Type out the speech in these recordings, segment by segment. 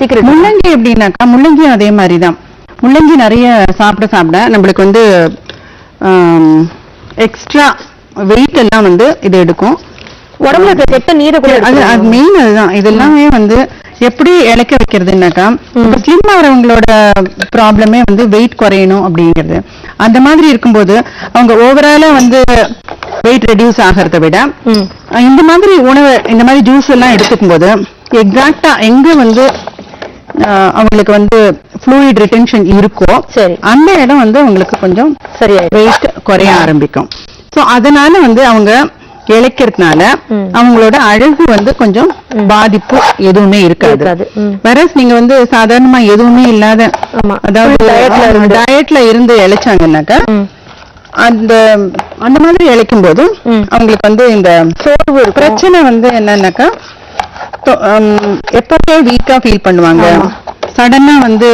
சீக்கிரம் முள்ளங்கி எப்படின்னாக்கா முள்ளங்கியும் அதே மாதிரி தான் முள்ளங்கி நிறைய சாப்பிட சாப்பிட நம்மளுக்கு வந்து எக்ஸ்ட்ரா வெயிட் எல்லாம் வந்து இது எடுக்கும். உடம்புல கெட்ட நீரை கூட அது அது. மெயின் அதுதான். இது எல்லாமே வந்து எப்படி இழைக்க வைக்கிறதுனாக்கா இப்ப ஸ்லிம் ஆகிறவங்களோட ப்ராப்ளமே வந்து வெயிட் குறையணும் அப்படிங்கிறது. அந்த மாதிரி இருக்கும்போது அவங்க ஓவராலா வந்து வெயிட் ரெடியூஸ் ஆகிறத விட இந்த மாதிரி உணவு இந்த மாதிரி ஜூஸ் எல்லாம் எடுத்துக்கும் போது எக்ஸாக்டா எங்க வந்து அவங்களுக்கு வந்து ஃப்ளூயிட் ரிட்டென்ஷன் இருக்கோ சரி. அந்த இடம் வந்து அவங்களுக்கு கொஞ்சம் சரியாயிடும் வெயிட் குறைய ஆரம்பிக்கும் சோ அதனால வந்து அவங்க இழைக்கிறதுனால. அவங்களோட அழகு வந்து கொஞ்சம் பாதிப்பு எதுவுமே இருக்காது. வெரஸ் நீங்க வந்து சாதாரணமா எதுவுமே இல்லாத. அதாவது. டயட்ல இருந்து இழைச்சாங்கன்னாக்கா. அந்த அந்த மாதிரி இழைக்கும் போது. அவங்களுக்கு வந்து இந்த சோர்வு. பிரச்சனை வந்து என்னன்னாக்கா எப்பவுமே வீக்கா ஃபீல் பண்ணுவாங்க. சடனா வந்து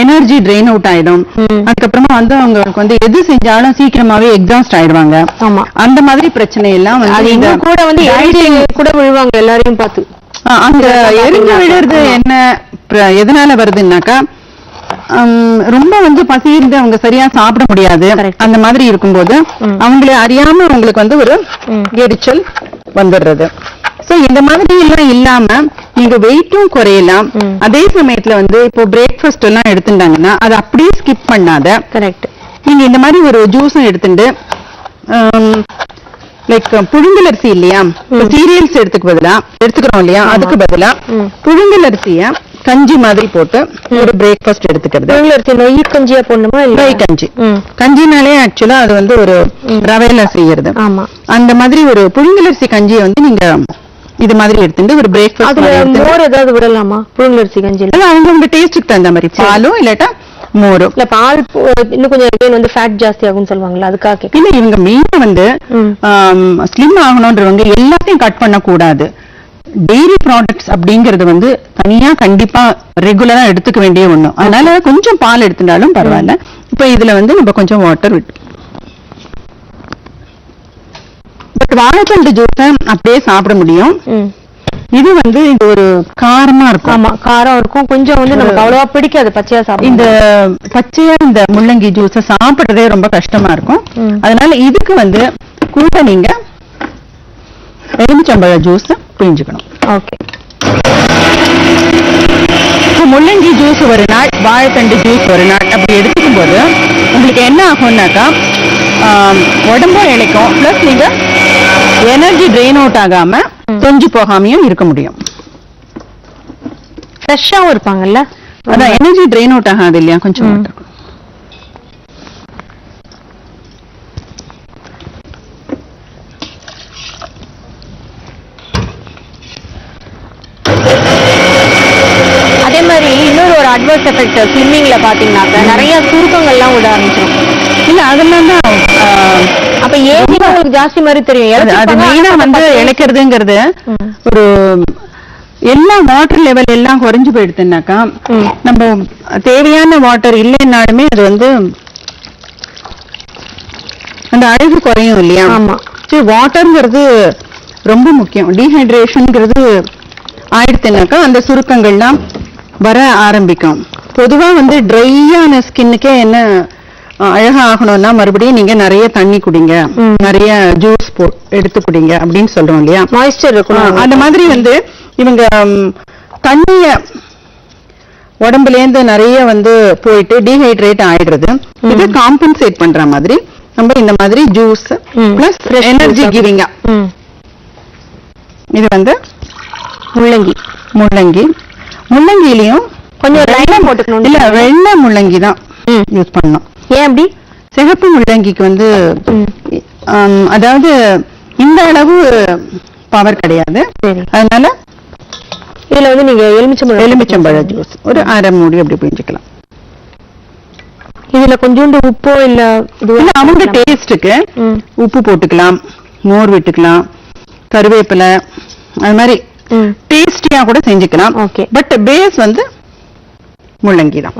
எனர்ஜி ட்ரெயின் அவுட் ஆயிடும். அதுக்கப்புறமா வந்து அவங்களுக்கு வந்து எது செஞ்சாலும் சீக்கிரமாவே எக்ஸாஸ்ட் ஆயிடுவாங்க ஆமா அந்த மாதிரி பிரச்சனை எல்லாம் வந்து கூட வந்து கூட விழுவாங்க எல்லாரையும் பார்த்து அந்த எரிஞ்சு விழுறது. என்ன எதனால வருதுன்னாக்கா ரொம்ப வந்து பசி இருந்து அவங்க சரியா சாப்பிட முடியாது. அந்த மாதிரி இருக்கும்போது. அவங்களே அறியாம அவங்களுக்கு வந்து ஒரு. எரிச்சல் வந்துடுறது சோ இந்த மாதிரி எல்லாம் இல்லாம நீங்க வெயிட்டும் குறையலாம். அதே சமயத்துல வந்து இப்போ பிரேக்ஃபாஸ்ட் எல்லாம் எடுத்துட்டாங்கன்னா அதை அப்படியே ஸ்கிப் பண்ணாத கரெக்ட் நீங்க இந்த மாதிரி ஒரு ஜூஸும் எடுத்துட்டு லைக் புழுங்கல் அரிசி இல்லையா சீரியல்ஸ் எடுத்துக்கு பதிலா எடுத்துக்கிறோம் இல்லையா அதுக்கு பதிலா ம். கஞ்சி மாதிரி போட்டு ஒரு பிரேக்ஃபாஸ்ட் எடுத்துக்கிறது. அரிசி நெய் கஞ்சியா போடணுமா நெய் கஞ்சி. கஞ்சினாலே ஆக்சுவலா அது வந்து ஒரு ரவையில செய்யறது. ஆமா. அந்த மாதிரி ஒரு புழுங்கல் அரிசி கஞ்சியை வந்து நீங்க இது மாதிரி எடுத்துட்டு ஒரு பிரேக்ஃபாஸ்ட் அதுல மோர் ஏதாவது விடலாமா? புழுங்கல் அரிசி கஞ்சில அவங்க உங்க டேஸ்ட்டுக்கு தகுந்த மாதிரி. பாலும் இல்லாட்டா மோரும் இல்ல பால் இன்னும் கொஞ்சம் வந்து ஃபேட் ஜாஸ்தி ஆகும்னு சொல்லுவாங்கல்ல அதுக்காக. இல்ல இவங்க மெயினா வந்து. ஸ்லிம் ஆகணுன்றவங்க எல்லாத்தையும் கட் பண்ண கூடாது டெய்ரி ப்ராடக்ட்ஸ் அப்படிங்கறது வந்து தனியா கண்டிப்பா ரெகுலரா எடுத்துக்க வேண்டிய ஒண்ணு. அதனால கொஞ்சம் பால் எடுத்துட்டாலும் பரவாயில்ல. இப்ப இதுல வந்து நம்ம கொஞ்சம் வாட்டர் விட்டு பட் வாழைத்தண்டு ஜூஸ அப்படியே சாப்பிட முடியும். இது வந்து இது ஒரு காரமா இருக்கும். ஆமா காரம் இருக்கும். கொஞ்சம் வந்து நமக்கு அவ்வளவா பிடிக்காது பச்சையா சாப்பிடும் இந்த பச்சையா இந்த முள்ளங்கி ஜூஸ சாப்பிடுறதே ரொம்ப கஷ்டமா இருக்கும். அதனால இதுக்கு வந்து கூட நீங்க எலுமிச்சம்பழ ஜூஸ் பிழிஞ்சுக்கணும் ஓகே முள்ளங்கி ஜூஸ் ஒரு நாள் வாழைத்தண்டு ஜூஸ் ஒரு நாள் அப்படி எடுத்துக்கும் போது உங்களுக்கு என்ன ஆகும்னாக்கா உடம்பும் இழைக்கும் ப்ளஸ் நீங்க எனர்ஜி ட்ரெயின் அவுட் ஆகாம தொஞ்சு போகாமையும் இருக்க முடியும். ஃப்ரெஷ்ஷாவும் இருப்பாங்கல்ல? அதான் எனர்ஜி ட்ரெயின் அவுட் ஆகாது இல்லையா? கொஞ்சம் மாதிரி இன்னொரு ஒரு அட்வர்ஸ் எஃபெக்ட் ஸ்லிம்மிங்ல பாத்தீங்கன்னாக்க நிறைய சுருக்கங்கள்லாம் விட ஆரம்பிச்சிடும் இல்ல அதெல்லாம் தான் அப்ப உங்களுக்கு ஜாஸ்தி மாதிரி தெரியும் அது- அது இளச்சிருப்பாங்க, மெயினா ஆனா வந்து இழைக்கிறதுங்கிறது. ஒரு எல்லா வாட்டர் லெவல் எல்லாம் குறைஞ்சு போயிடுதுன்னாக்கா ம். நம்ம தேவையான வாட்டர் இல்லைன்னாலுமே அது வந்து அந்த அழகு குறையும் இல்லையா. சரி வாட்டர்ங்கிறது ரொம்ப முக்கியம் டீஹைட்ரேஷன்ங்கிறது ஆயிடுத்துனாக்கா அந்த சுருக்கங்கள்லாம் வர ஆரம்பிக்கும். பொதுவா வந்து ட்ரையான ஸ்கின்னுக்கே என்ன அழகா ஆகணும்னா மறுபடியும் நீங்க நிறைய தண்ணி குடிங்க. நிறைய ஜூஸ் போ எடுத்து குடிங்க அப்படின்னு சொல்றோம் இல்லையா? மாய்ஸ்சர் ஆ, இருக்கணும் அந்த மாதிரி வந்து இவங்க தண்ணிய உடம்புல இருந்து நிறைய வந்து போயிட்டு டீஹைட்ரேட் ஆயிடுறது. இது காம்பன்சேட் பண்ற மாதிரி நம்ம இந்த மாதிரி ஜூஸ். Plus energy. கிவிங்கா. இது வந்து முள்ளங்கி. முள்ளங்கி. முள்ளங்கிலையும் கொஞ்சம் லைனா போட்டுக்கணும் இல்ல வெள்ளை முள்ளங்கி தான். யூஸ் பண்ணணும். ஏன் அப்படி? சிகப்பு முள்ளங்கிக்கு வந்து அதாவது இந்த அளவு பவர் கிடையாது. அதனால இதுல வந்து நீங்க எலுமிச்சம்பழம் எலுமிச்சம்பழ ஜூஸ் ஒரு அரை மூடி அப்படி பிழிஞ்சுக்கலாம் இதுல கொஞ்சோண்டு உப்போ இல்ல இல்ல அவங்க டேஸ்ட்டுக்கு. உப்பு போட்டுக்கலாம் மோர் விட்டுக்கலாம் கருவேப்பிலை அது மாதிரி. டேஸ்டியா கூட செஞ்சுக்கலாம். பட் பேஸ் வந்து முள்ளங்கி தான்.